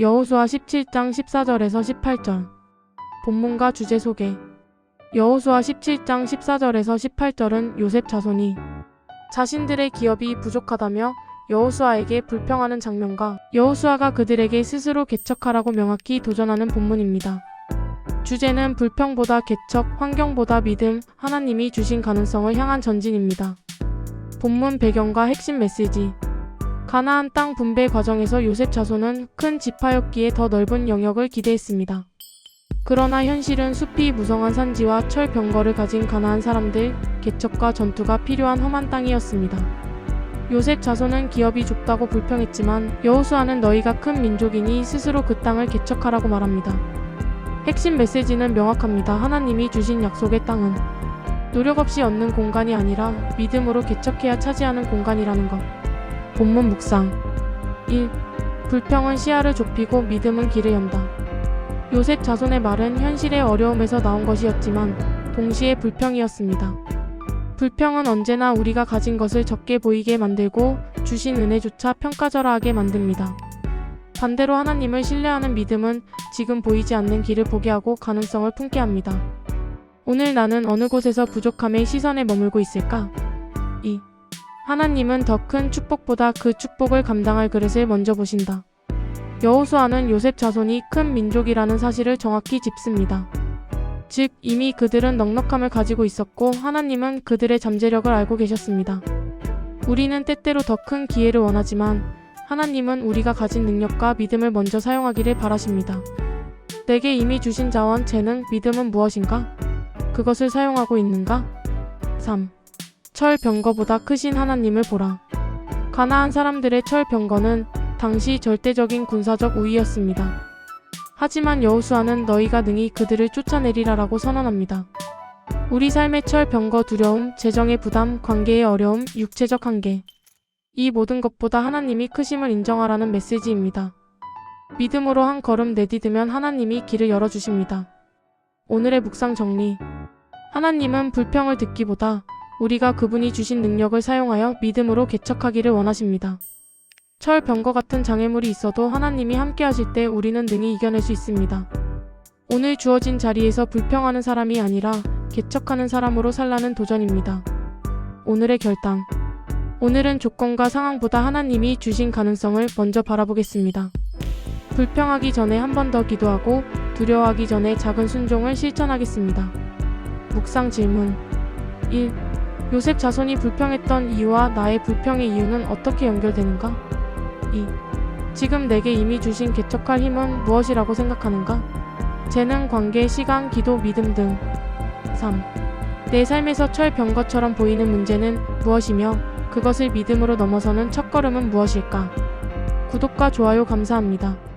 여호수아 17장 14절에서 18절 본문과 주제 소개 여호수아 17장 14절에서 18절은 요셉 자손이 자신들의 기업이 부족하다며 여호수아에게 불평하는 장면과 여호수아가 그들에게 스스로 개척하라고 명확히 도전하는 본문입니다. 주제는 불평보다 개척, 환경보다 믿음, 하나님이 주신 가능성을 향한 전진입니다. 본문 배경과 핵심 메시지 가나안 땅 분배 과정에서 요셉 자손은 큰 지파였기에 더 넓은 영역을 기대했습니다. 그러나 현실은 숲이 무성한 산지와 철 병거를 가진 가나안 사람들, 개척과 전투가 필요한 험한 땅이었습니다. 요셉 자손은 기업이 좁다고 불평했지만 여호수아는 너희가 큰 민족이니 스스로 그 땅을 개척하라고 말합니다. 핵심 메시지는 명확합니다. 하나님이 주신 약속의 땅은 노력 없이 얻는 공간이 아니라 믿음으로 개척해야 차지하는 공간이라는 것. 본문 묵상 1. 불평은 시야를 좁히고 믿음은 길을 연다. 요셉 자손의 말은 현실의 어려움에서 나온 것이었지만 동시에 불평이었습니다. 불평은 언제나 우리가 가진 것을 적게 보이게 만들고 주신 은혜조차 평가절하하게 만듭니다. 반대로 하나님을 신뢰하는 믿음은 지금 보이지 않는 길을 보게 하고 가능성을 품게 합니다. 오늘 나는 어느 곳에서 부족함의 시선에 머물고 있을까? 2. 하나님은 더 큰 축복보다 그 축복을 감당할 그릇을 먼저 보신다. 여호수아는 요셉 자손이 큰 민족이라는 사실을 정확히 짚습니다. 즉, 이미 그들은 넉넉함을 가지고 있었고 하나님은 그들의 잠재력을 알고 계셨습니다. 우리는 때때로 더 큰 기회를 원하지만 하나님은 우리가 가진 능력과 믿음을 먼저 사용하기를 바라십니다. 내게 이미 주신 자원, 재능, 믿음은 무엇인가? 그것을 사용하고 있는가? 3. 철 병거보다 크신 하나님을 보라. 가나안 사람들의 철 병거는 당시 절대적인 군사적 우위였습니다. 하지만 여호수아는 너희가 능히 그들을 쫓아내리라라고 선언합니다. 우리 삶의 철 병거 두려움, 재정의 부담, 관계의 어려움, 육체적 한계. 이 모든 것보다 하나님이 크심을 인정하라는 메시지입니다. 믿음으로 한 걸음 내디디면 하나님이 길을 열어주십니다. 오늘의 묵상 정리. 하나님은 불평을 듣기보다 우리가 그분이 주신 능력을 사용하여 믿음으로 개척하기를 원하십니다. 철 병거 같은 장애물이 있어도 하나님이 함께 하실 때 우리는 능히 이겨낼 수 있습니다. 오늘 주어진 자리에서 불평하는 사람이 아니라 개척하는 사람으로 살라는 도전입니다. 오늘의 결단. 오늘은 조건과 상황보다 하나님이 주신 가능성을 먼저 바라보겠습니다. 불평하기 전에 한 번 더 기도하고 두려워하기 전에 작은 순종을 실천하겠습니다. 묵상 질문 1. 요셉 자손이 불평했던 이유와 나의 불평의 이유는 어떻게 연결되는가? 2. 지금 내게 이미 주신 개척할 힘은 무엇이라고 생각하는가? 재능, 관계, 시간, 기도, 믿음 등. 3. 내 삶에서 철 병거처럼 보이는 문제는 무엇이며 그것을 믿음으로 넘어서는 첫걸음은 무엇일까? 구독과 좋아요 감사합니다.